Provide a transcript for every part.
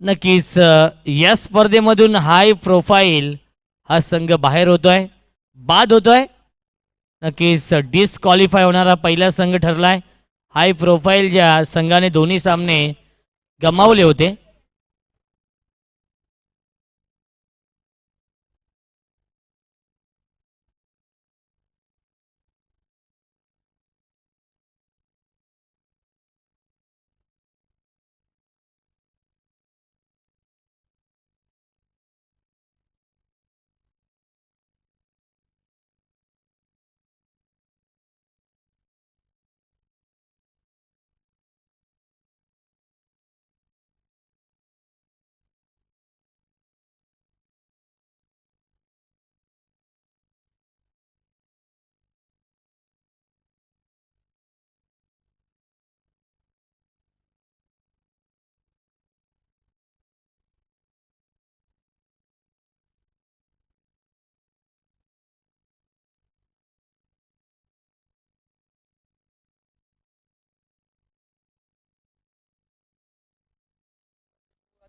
नक्कीच या स्पर्धेमधून high profile हा संघ बाहेर होतोय बाद होतोय? नक्कीच डिस्क्वालिफाय होणारा पहिला संघ ठरलाय. हाय प्रोफाईल ज्या संघाने दोन्ही सामने गमावले होते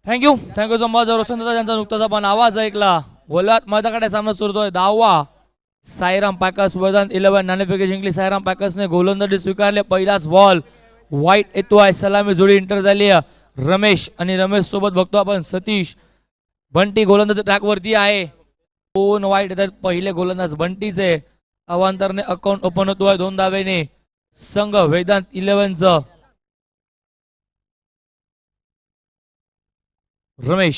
thank you thank you so much Roshan दादा यांचा नुकताच आपण आवाज ऐकला. गोलात माझ्याकडे सामना सुरतोय दहावा साईराम पॅकर्स मैदान इलेव्हन नाणेफेकी जिंकली. साईराम पॅकर्सने गोलंदाजी स्वीकारले. पहिलाच बॉल वाईट आहे सलामी जोडी इंटर झाली आहे. रमेश आणि रमेश सोबत बघतो आपण सतीश. बंटी गोलंदाज ट्रॅकवरती आहे. दोन वाईट येतात पहिले गोलंदाज बंटीचे. अवांतरने अकाउंट ओपन होतो आहे दोन दावेने. संघ वेदांत इलेव्हनचं रमेश.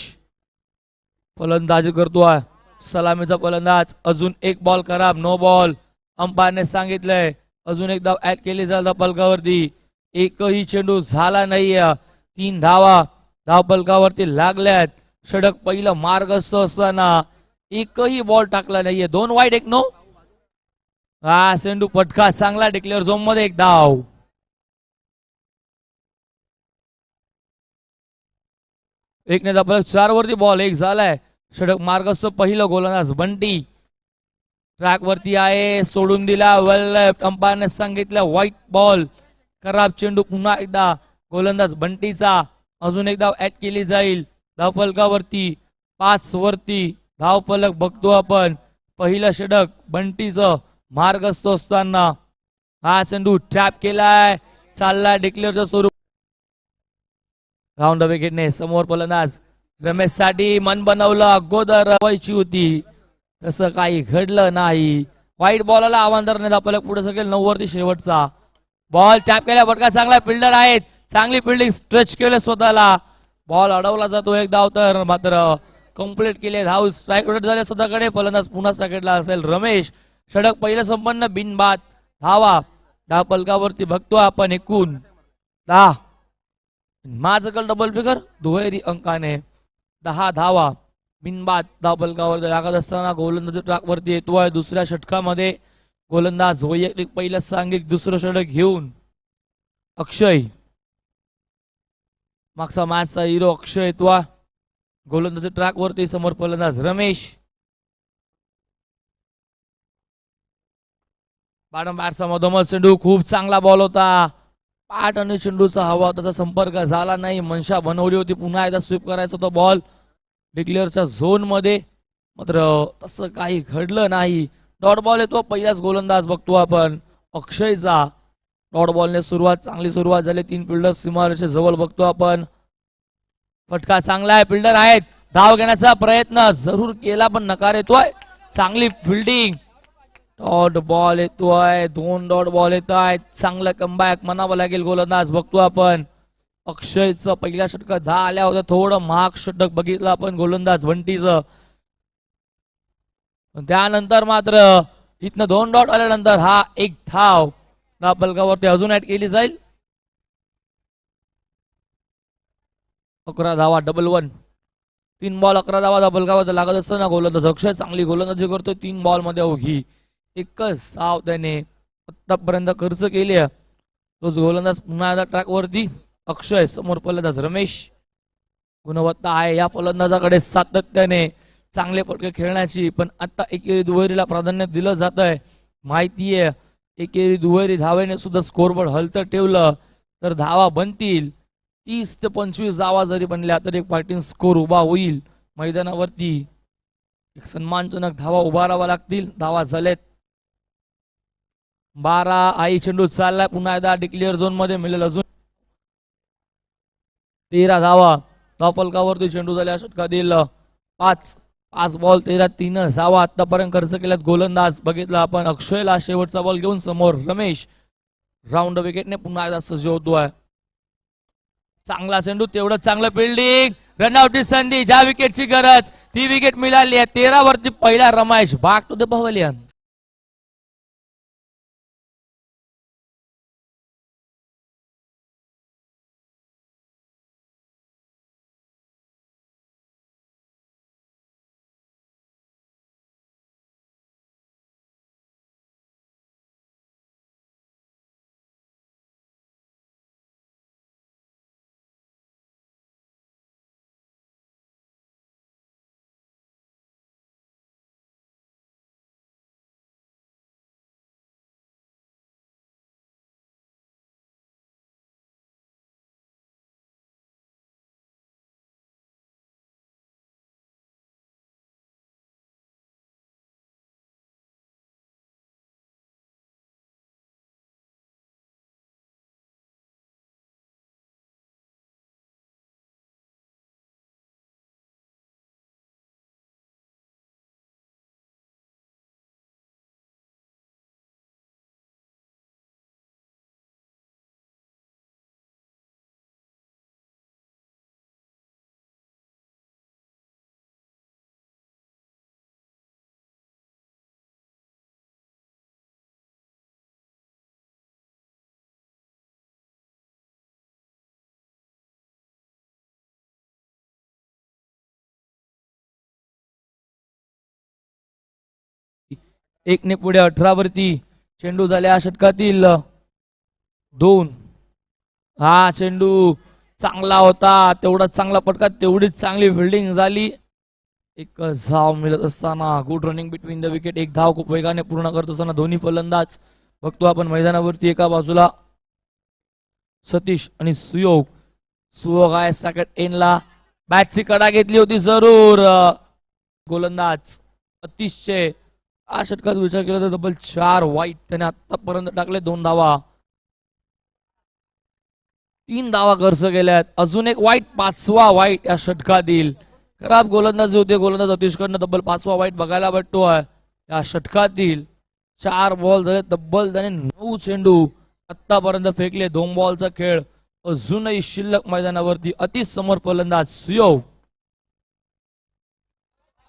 फलंदाजी करतोय सलामीचा फलंदाज. अजून एक बॉल खराब नो बॉल अंपायरने सांगितलंय. अजून एक धाव ऍड केली जाता पलकावरती एकही चेंडू झाला नाहीये. तीन धावा धाव पलकावरती लागल्यात. षडक पहिलं मार्गस्थ असताना एकही बॉल टाकला नाहीये. दोन वाईट एक नो हा चेंडू पटका चांगला डिक्लेअर झोनमध्ये एक धाव. एकने फलक बॉल एक झालाय. षडक मार्गस्थ पहिलं गोलंदाज बंटी. ट्रॅक वरती आहे सोडून दिला वेल अंपायरने सांगितलं व्हाईट बॉल खराब चेंडू पुन्हा एकदा. गोलंदाज बंटीचा. अजून एक धाव ऍड केली जाईल. धावफलकावरती पाच वरती धावफलक बघतो आपण. पहिलं षडक बंटीचं मार्गस्थ असताना. हा चेंडू ट्रॅप केलाय. चाललाय डिक्लेअरचं स्वरूप. राऊंड विकेटने समोर फलंदाज रमेशसाठी मन बनवलं अगोदर व्हायची होती. तसं काही घडलं नाही. वाईट बॉलला आव्हान आपल्याला पुढे सगळे नऊवरती शेवटचा. बॉल टॅप केल्या फटका चांगला फिल्डर आहेत. चांगली फिल्डिंग स्ट्रेच केलं स्वतःला. बॉल अडवला जातो एक धाव तर मात्र कंप्लीट केले धाव स्ट्राईक आउट झाले स्वतःकडे. फलंदाज पुन्हा सगळला असेल रमेश. षडक पहिलं संपन्न बिनबाद. धावा. दहा पलकावरती बघतो आपण एकूण दहा. माझं डबल फिगर दुहेरी अंकाने दहा धावा बिनबाद धाव पलकावर लागत असताना गोलंदाज ट्रॅकवरती येतोय दुसऱ्या षटकामध्ये गोलंदाज वैयक्तिक पहिलं सांघिक दुसरं षटक घेऊन अक्षय. मागचा मॅचचा हिरो अक्षय येतोय गोलंदाज ट्रॅकवरती समोर फलंदाज रमेश. बॅटम बॅटचा मधोमध चेंडू खूप चांगला बॉल होता. पाठ आणि चेंडूचा हवा त्याचा संपर्क झाला नाही. मनशा बनवली होती. पुन्हा एकदा स्वीप करायचा तो बॉल डिक्लेअरच्या झोनमध्ये मात्र तसं काही घडलं नाही. डॉट बॉल येतो. पहिलाच गोलंदाज बघतो आपण. अक्षयचा डॉट बॉलने सुरुवात चांगली सुरुवात झाली. तीन फिल्डर सीमारेषे जवळ बघतो आपण. फटका चांगला आहे. फिल्डर आहेत. धाव घेण्याचा प्रयत्न जरूर केला पण नकार येतोय. चांगली फिल्डिंग डॉट बॉल येतोय दोन डॉट बॉल येत आहेत चांगलं कमबॅक म्हणावं लागेल गोलंदाज. बघतो आपण. अक्षयचं पहिल्या षटकात दहा आल्या होत्या. थोडं महाग षटक बघितलं आपण गोलंदाज बंटीचं. त्यानंतर मात्र इथनं दोन डॉट आल्यानंतर हा एक धाव. दहा पलकावरती अजून ऍड केली जाईल. अकरा धावा डबल वन तीन बॉल अकरा धावा दहा पलकावर लागत असताना गोलंदाज अक्षय चांगली गोलंदाजी करतोय. तीन बॉलमध्ये अवघी. एकच साव त्याने आत्तापर्यंत खर्च केली तोच गोलंदाज पुन्हा एकदा ट्रॅकवरती अक्षय समोर फलंदाज रमेश. गुणवत्ता आहे या फलंदाजाकडे सातत्याने चांगले फटके खेळण्याची पण आता एकेरी दुहेरीला प्राधान्य दिलं जात आहे माहिती आहे एकेरी दुहेरी धावेने सुद्धा स्कोरबोर्ड हलतं ठेवलं तर धावा बनतील. तीस ते पंचवीस धावा जरी बनल्या तर एक पार्टीन स्कोर उभा होईल. मैदानावरती एक सन्मानजनक धावा उभारावा लागतील. धावा झालेत. बारा आई चेंडू चाललाय. पुन्हा एकदा डिक्लेअर झोनमध्ये मिळेल अजून. तेरा धावा. धावपलकावरती चेंडू झाल्या षटकातील पाच. पाच बॉल तेरा तीन धावा आतापर्यंत खर्च केल्यात गोलंदाज. बघितलं आपण. अक्षयला शेवटचा बॉल घेऊन समोर रमेश. राऊंड विकेटने पुन्हा एकदा सज्ज होतोय चांगला चेंडू तेवढं चांगलं बिल्डिंग रनआउटची संधी. ज्या विकेटची गरज ती विकेट मिळाली आहे. तेरा वरती पहिला रमेश बाग टू द पवलियन एकने पुढे अठरा वरती चेंडू झाल्या षटकातील. दोन. हा चेंडू चांगला होता तेवढा चांगला पटका तेवढीच चांगली फिल्डिंग झाली. एक धाव मिळत असताना good running between the wicket एक धाव खूप वेगाने पूर्ण करत असताना दोन्ही फलंदाज बघतो आपण मैदानावरती एका बाजूला. सतीश आणि सुयोग. सुयोग आहे सॅकेट एनला बॅटची कडा घेतली होती जरूर. गोलंदाज अतिशय या षटकात विचार केला तर तब्बल चार वाईट त्याने आतापर्यंत टाकले दोन धावा. तीन धावा खर्च केल्यात. अजून एक वाईट पाचवा वाईट या षटकातील. खराब गोलंदाज होते गोलंदाज अतिशकडनं तब्बल पाचवा वाईट बघायला भेटतोय या षटकातील चार बॉल झाले तब्बल त्याने नऊ चेंडू आत्तापर्यंत फेकले. दोन बॉलचा खेळ. अजूनही शिल्लक मैदानावरती अतिसमोर फलंदाज सुयोग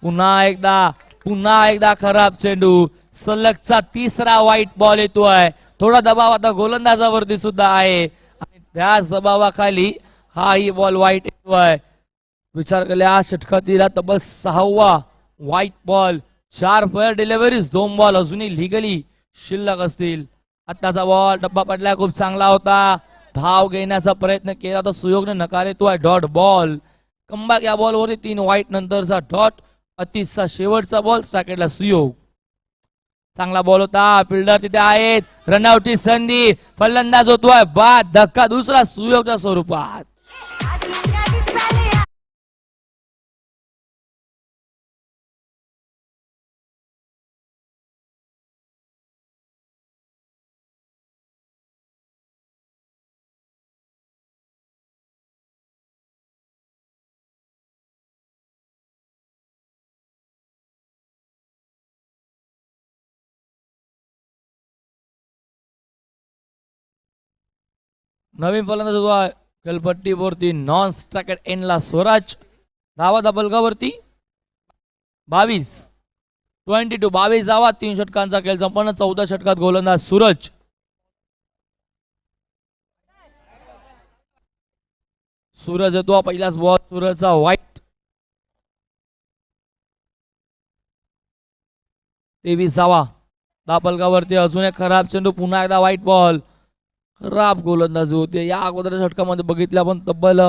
पुन्हा एकदा पुन्हा एकदा खराब चेंडू. सलगचा तिसरा वाईट बॉल येतोय थोडा दबाव आता गोलंदाजावरती सुद्धा आहे. आणि त्या दबावाखाली हाही बॉल वाईट येतोय विचार केला षटकातील तब्बल सहावा व्हाईट बॉल चार फेअर डिलिव्हरीज दोन बॉल अजूनही लिगली शिल्लक असतील. आत्ताचा बॉल डब्बा पडला खूप चांगला होता. धाव घेण्याचा प्रयत्न केला तर सुयोगने नकार येतोय. डॉट बॉल कंबाक या बॉलवरती तीन व्हाईट नंतरचा डॉट अतिशचा शेवटचा बॉल साकेटला सुयोग. चांगला बॉल होता फिल्डर तिथे आहेत. रनआउटची संधी. फलंदाज होतोय. बाद धक्का दुसरा सुयोगच्या स्वरूपात. नवीन फलंदाज होतो खेळपट्टीवरती नॉन स्ट्रॅकेट एनला स्वराज. धावा दबलगावरती बावीस. ट्वेंटी टू बावीस धावा. तीन षटकांचा खेळ संपन्न. चौदा षटकात गोलंदाज सूरज. सूरज येतो पहिलाच बॉल सूरजचा व्हाईट तेवीस धावा. दापलगावरती अजून एक खराब चेंडू. पुन्हा एकदा व्हाईट बॉल खराब गोलंदाज होते. या अगोदरच्या षटकामध्ये बघितलं आपण तब्बल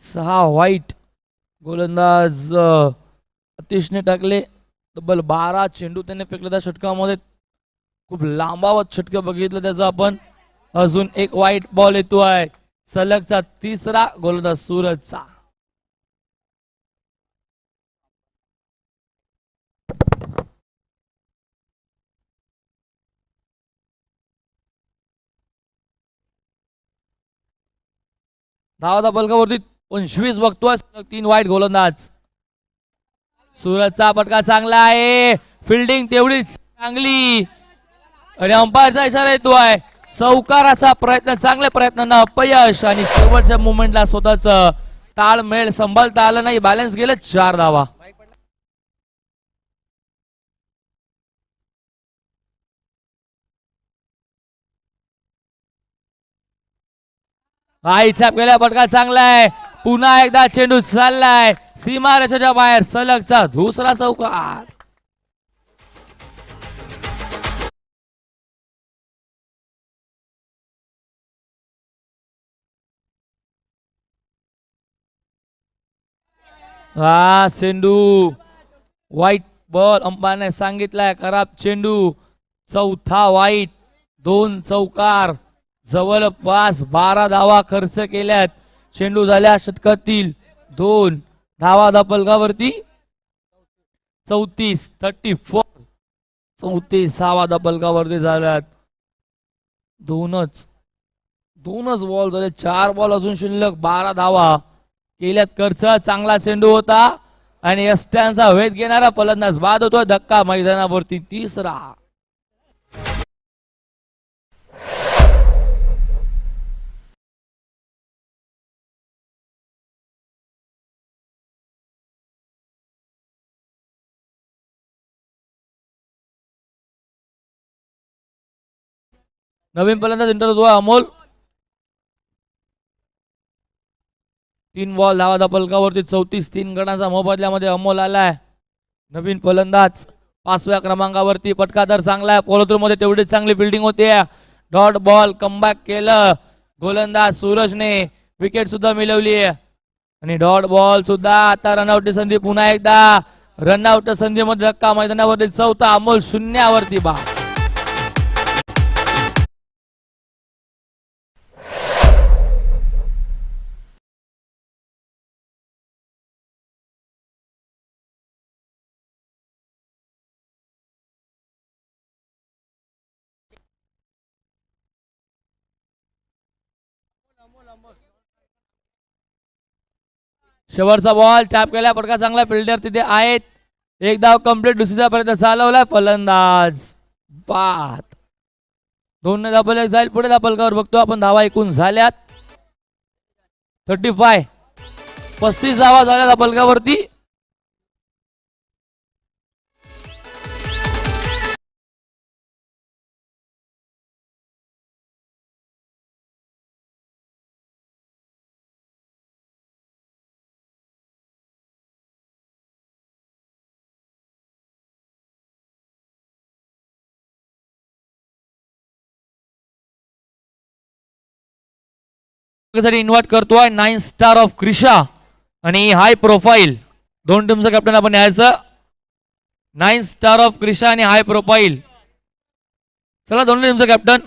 सहा वाईट गोलंदाज अतिशने टाकले. तब्बल बारा चेंडू त्याने फेकले त्या षटकामध्ये. खूप लांबावत षटकं बघितलं त्याचं आपण. अजून एक वाईट बॉल येतो आहे सलगचा तिसरा गोलंदाज सूरजचा. धावाचा बलकावरती पंचवीस बघतोय. तीन वाईट गोलंदाज. सूरजचा पटका चांगला आहे. फिल्डिंग तेवढीच चांगली. आणि अंपायरचा इशारा येतोय. चौकाराचा प्रयत्न चांगल्या प्रयत्नांना अपयश आणि शेवटच्या मुवमेंटला स्वतःच ताळमेळ संभाळता आलं नाही. बॅलन्स गेलं चार धावा. हा हिसाब केला पटका चांगलाय. पुन्हा एकदा चेंडू चाललाय. सीमा रेषेच्या बाहेर सलगचा दुसरा चौकार. हा चेंडू. वाईट बॉल अंबाने सांगितलाय खराब चेंडू. चौथा वाईट दोन चौकार. जवळपास बारा धावा खर्च केल्यात. चेंडू झाल्या षटकातील दोन. धावा दपलकावरती चौतीस थर्टी फोर चौतीसावा दपलकावरती झाल्यात. दोनच. दोनच बॉल झाले. चार बॉल अजून शिल्लक. बारा धावा केल्यात खर्च. चांगला चेंडू होता. आणि एसट्यांचा वेध घेणारा फलंदाज बाद होतो धक्का मैदानावरती तिसरा नवीन फलंदाज इंटर होतो अमोल. तीन बॉल धावा पलकावरती चौतीस तीन गणांचा मोबदल्यामध्ये अमोल आलाय. नवीन फलंदाज पाचव्या क्रमांकावरती पटकादर चांगला आहे. पोलोत्रूरमध्ये तेवढीच चांगली बिल्डिंग होते. डॉट बॉल कमबॅक केलं. गोलंदाज सूरजने विकेट सुद्धा मिळवली. आणि डॉट बॉल सुद्धा आता रनआउट संधी पुन्हा एकदा. रनआउट संधीमध्ये धक्का मैदानावरती चौथा अमोल शून्यावरती बा शेवटचा बॉल टॅप केला. फटका चांगला फिल्डर तिथे आहेत. एक धाव कंप्लीट दुसरीचा पर्यंत चालवलाय फलंदाज पाहत दोन धापल जाईल. पुढे धापलकावर बघतो आपण. धावा एकूण झाल्यात. थर्टी फाय पस्तीस धावा झाल्या धापलकावरती साठी इन्व्हाइट करतोय नाईन स्टार ऑफ क्रिशा आणि हाय प्रोफाईल दोन टीमचं कॅप्टन आपण यायचं. नाईन स्टार ऑफ क्रिशा आणि हाय प्रोफाईल चला दोन टीमचं captain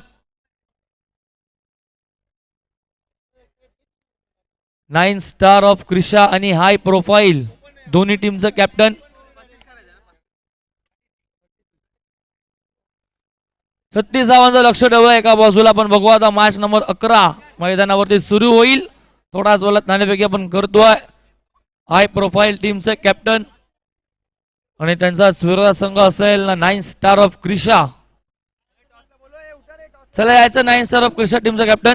nine star of Krisha आणि हाय प्रोफाईल दोन्ही टीमचं कॅप्टन छत्तीस धावांचं लक्ष ठेवलं एका बाजूला आपण बघू आता मॅच नंबर अकरा मैदानावरती सुरू होईल. थोडाच बोलत नाणेपैकी आपण करतोय. हाय प्रोफाईल टीमचे कॅप्टन आणि त्यांचा विरोधा संघ असेल ना नाईन स्टार ऑफ क्रिशा चला यायचं नाईन स्टार ऑफ क्रिशा टीमचा कॅप्टन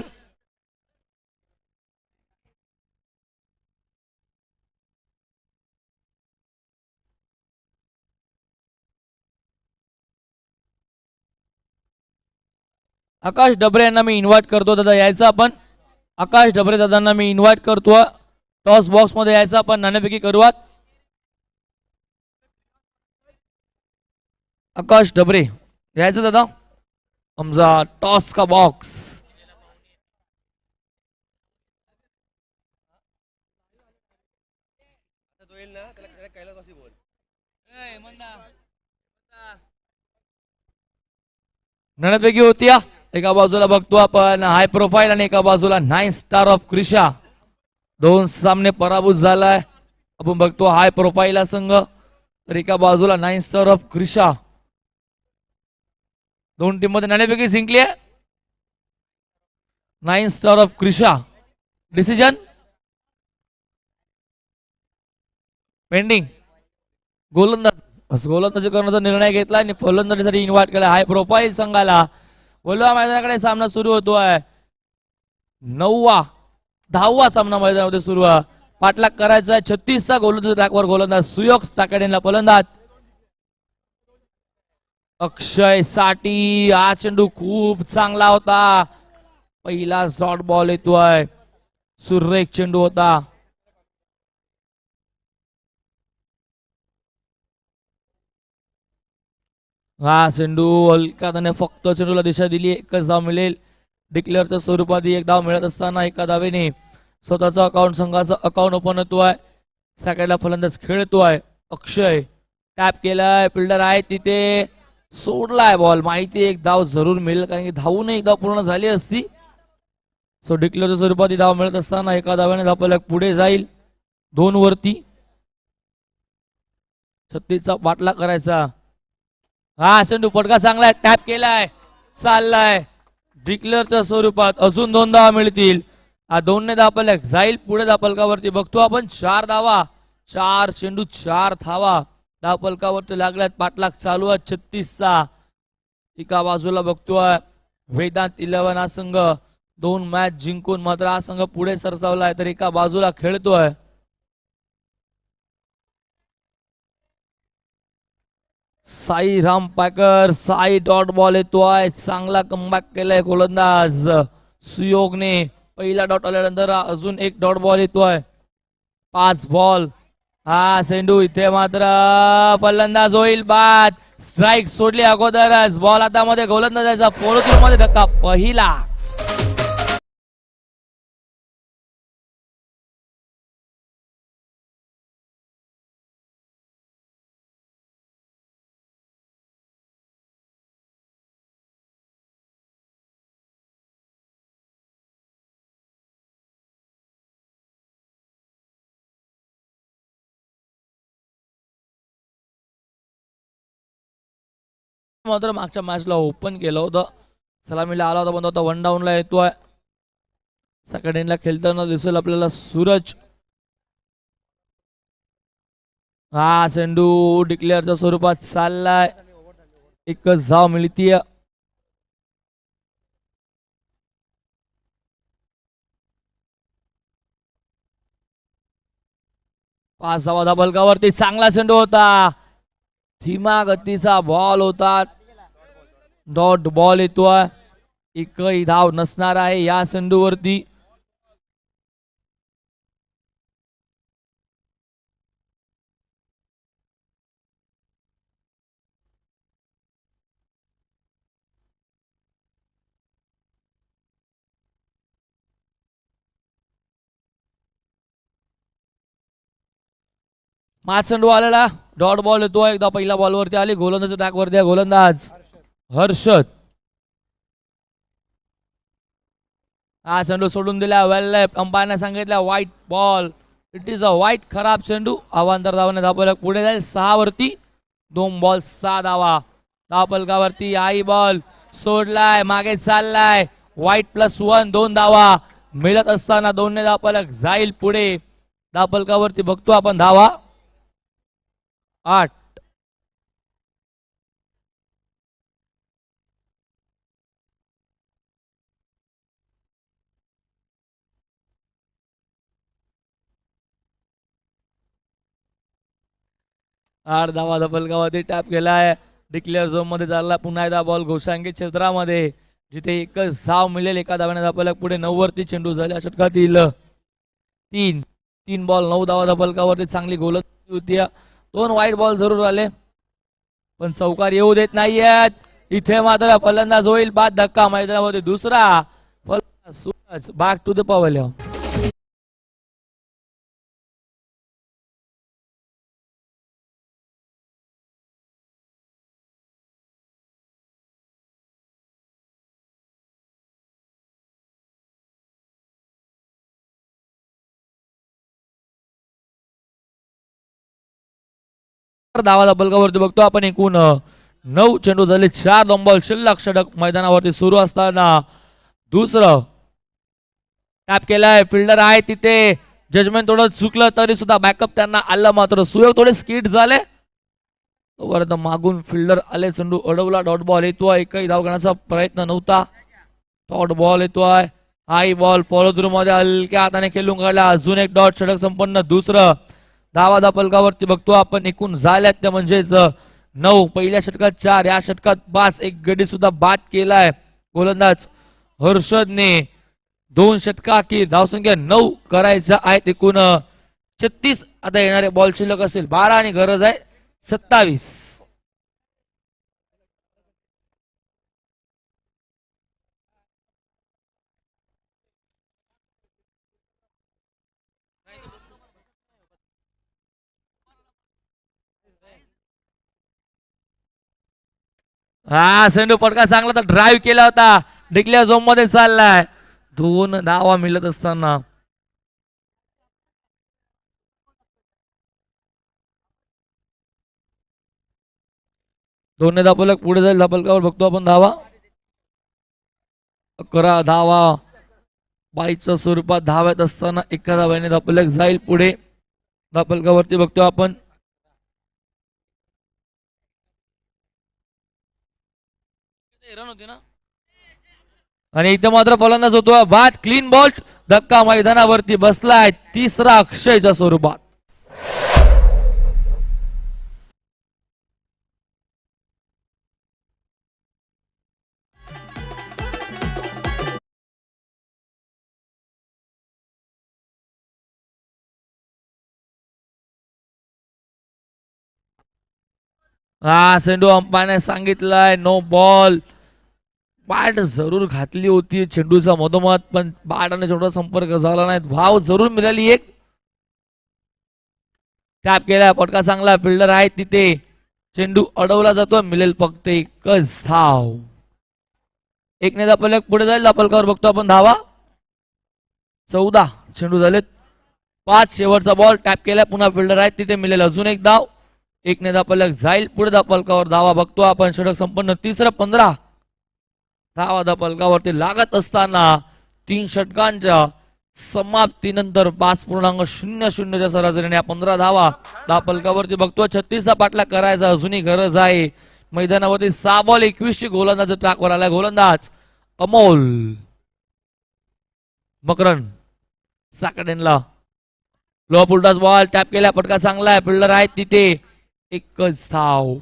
आकाश डबरे यांना मी इन्व्हाइट करतो दादा यायचं आपण. आकाश डबरे दादांना मी इन्व्हाइट करतो. टॉस बॉक्समध्ये यायचं आपण नाण्यापैकी करूयात. आकाश डबरे यायचं दादा? आमचा टॉस का बॉक्स? नाण्यापैकी होती या? एका बाजूला बघतो आपण. हाय प्रोफाईल आणि एका बाजूला नाईन स्टार ऑफ क्रिशा दोन सामने पराभूत झालाय. आपण बघतो हाय प्रोफाईल हा संघ. तर एका बाजूला नाईन स्टार ऑफ क्रिशा दोन टीममध्ये नाण्यापैकी जिंकली आहे. Nine star of Krisha decision pending गोलंदाज. गोलंदाजी करण्याचा निर्णय घेतला आणि फलंदाजीसाठी इन्व्हाइट केला. हाय प्रोफाईल संघाला. बोलवा मैदानाकडे सामना सुरू होतोय. नववा दहावा सामना मैदानामध्ये सुरू आहे. पाठलाग करायचा आहे. छत्तीसचा गोलंदाज ट्रॅकवर गोलंदाज सुयोग टाकडेला फलंदाज. अक्षयसाठी हा चेंडू खूप चांगला होता. पहिला शॉर्ट बॉल येतोय. सुरेख चेंडू होता. हा चेंडू हलका त्याने फक्त चेंडूला दिशा दिली एकच धाव मिळेल. डिक्लेअरच्या स्वरूपात एक धाव मिळत असताना एका धावेने स्वतःचा अकाउंट संघाचा अकाउंट ओपन होतो आहे. सॅकंडला फलंदाज खेळतो आहे. अक्षय टॅप केलाय फिल्डर आहे तिथे. सोडलाय बॉल माहिती आहे, एक धाव जरूर मिळेल कारण की धावून एक धाव पूर्ण झाली असती. सो डिक्लेअरच्या स्वरूपात ही धाव मिळत असताना एका धाव्याने धावपलक पुढे जाईल. दोन वरती. छत्तीसचा पाठला करायचा. हा चेंडू पटका चांगला आहे टॅप केलाय. चाललाय. डिक्लेअरच्या स्वरूपात अजून दोन धावा मिळतील. हा दोनने धापलक जाईल पुढे दापलकावरती बघतो आपण चार धावा. चार चेंडू चार धावा. दापलकावरती लागल्यात. पाठलाग चालू आहे छत्तीसचा. एका बाजूला बघतोय. वेदांत इलेव्हन हा संघ. दोन मॅच जिंकून मात्र हा संघ पुढे सरसावलाय. तर एका बाजूला खेळतोय. साई राम पाकर साई डॉट बॉल येतोय चांगला कमबॅक केलाय गोलंदाज. सुयोगने पहिला डॉट आल्यानंतर अजून एक डॉट बॉल येतोय पाच बॉल. हा सेंडू इथे मात्र. फलंदाज होईल बाद. स्ट्राईक सोडली अगोदरच. बॉल आता मध्ये गोलंदाजाचा मध्ये धक्का. पहिला. मात्र मागच्या मॅचला ओपन केलं होतं. सलामीला आला होता पण आता वन डाऊनला येतोय सेकंड इनला खेळताना दिसेल आपल्याला सूरज. हा चेंडू डिक्लेअरच्या स्वरूपात चाललाय. एकच धाव मिळतीय. पाच धावा धाबलकावरती चांगला चेंडू होता. धीमा गतीचा बॉल होता. डॉट बॉल येतोय एकही धाव नसणार आहे या संडूवरती पाच चेंडू आलेला डॉट बॉल येतो. एकदा पहिल्या बॉलवरती आली. गोलंदाज टाकवरती आहे. गोलंदाज. हर्षद. हा चेंडू सोडून दिला. वेल लेफ्ट अंपायरने सांगितलं wide ball it is a wide खराब चेंडू. अवांतर धावाने धापलक पुढे जाईल. सहा वरती दोन बॉल सहा धावा. धापलकावरती आई बॉल सोडलाय. मागे चाललाय. व्हाईट प्लस वन दोन धावा. मिळत असताना दोनने धापलक जाईल पुढे. धापलकावरती बघतो आपण धावा. आठ. आठ धावा धबलगावमध्ये टॅप केला आहे डिक्लेअर झोनमध्ये चालला पुन्हा एकदा बॉल घोषांगी क्षेत्रामध्ये. जिथे एकच साव मिळेल एका धाव्याने धापल्या पुढे नऊवरती चेंडू झाल्या षटकातील तीन तीन बॉल नऊ धावा धबलकावरती चांगली गोल होती. दोन वाईट बॉल जरूर आले. पण चौकार येऊ देत नाहीयेत. इथे मात्र फलंदाज होईल. बाद धक्का मैदानामध्ये दुसरा. फलंदाज सूरज बाग टू द पवल्या धावा बलकावरती बघतो. आपण एकूण नऊ चेंडू झाले. चार बॉल शिल्लक षटक मैदानावरती सुरू असताना दुसरं टॅप केलाय. फिल्डर आहे तिथे. जजमेंट थोडं चुकलं तरी सुद्धा बॅकअप त्यांना आलं मात्र. सुयोग थोडे स्किट झाले. तोपर्यंत मागून फिल्डर आले. चेंडू अडवला. डॉट बॉल येतोय एकही धाव घेण्याचा प्रयत्न नव्हता. डॉट बॉल येतोय हाय बॉल पॉलो मध्ये हलक्या हाताने खेळून काढला. अजून एक डॉट षटक संपन्न. दुसरं धावा धा पलकावरती बघतो आपण एकूण झाल्यात त्या म्हणजेच नऊ. पहिल्या षटकात चार या षटकात पाच. एक गडी सुद्धा बाद केलाय. गोलंदाज हर्षदने दोन षटका की धावसंख्या नऊ करायचा आहेत एकूण छत्तीस आता येणारे बॉल शिल्लक असेल बारा आणि गरज आहे सत्तावीस. हा सेंडू पटका चांगला तर ड्राईव्ह केला होता. डिकल्या झोममध्ये चाललाय. दोन धावा मिळत असताना. दोन्ही धापलक पुढे जाईल धापलकावर बघतो आपण धावा. अकरा धावा. बाईच्या स्वरूपात धावत असताना एका धावाने धापलक जाईल पुढे. धापलकावरती बघतो आपण. आणि इथं मात्र फलंदाज होतो बाद. क्लीन बॉल धक्का मैदानावरती बसलाय. तिसरा अक्षयच्या स्वरूपात. हा सेंडू अंपाने सांगितलंय नो बॉल पाठ जरूर घातली होती चेंडूचा मधोमध पण बॅट आणि चेंडूचा संपर्क झाला नाही. भाव जरूर मिळाली एक. टॅप केला पटका चांगला फिल्डर आहे तिथे. चेंडू अडवला जातो मिळेल फक्त एकच धाव. एक ने दापलक पुढे जाईल दापलकावर बघतो आपण धावा. चौदा चेंडू झालेत. पाच शेवटचा बॉल टॅप केला पुन्हा फिल्डर आहे तिथे मिळेल अजून एक धाव. एक ने दापलक जाईल पुढे दापलकावर धावा बघतो आपण. षटक संपन्न तिसरं पंधरा. धावा पलकावरती लागत असताना तीन षटकांच्या समाप्तीनंतर पाच पूर्णांक शून्य शून्यच्या सरासरीने पंधरा धावा पलकावरती बघतो. छत्तीसचा पाठला करायचा अजूनही गरज आहे. मैदानावरती सहा बॉल एकवीसची गोलंदाज ट्रॅकवर आलाय गोलंदाज अमोल मकरन साकडेनला. लो उलटाच बॉल टॅप केला पटका चांगला आहे. फिल्डर आहेत तिथे. एकच धाव.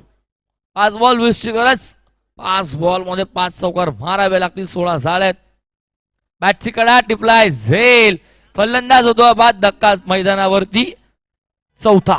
पाच बॉल वीसची गरज पाच बॉलमध्ये पाच चौकार मारावे लागतील सोळा झाल्यात बॅटची कडा टिपलाय झेल. फलंदाज होतो बाद धक्का मैदानावरती चौथा.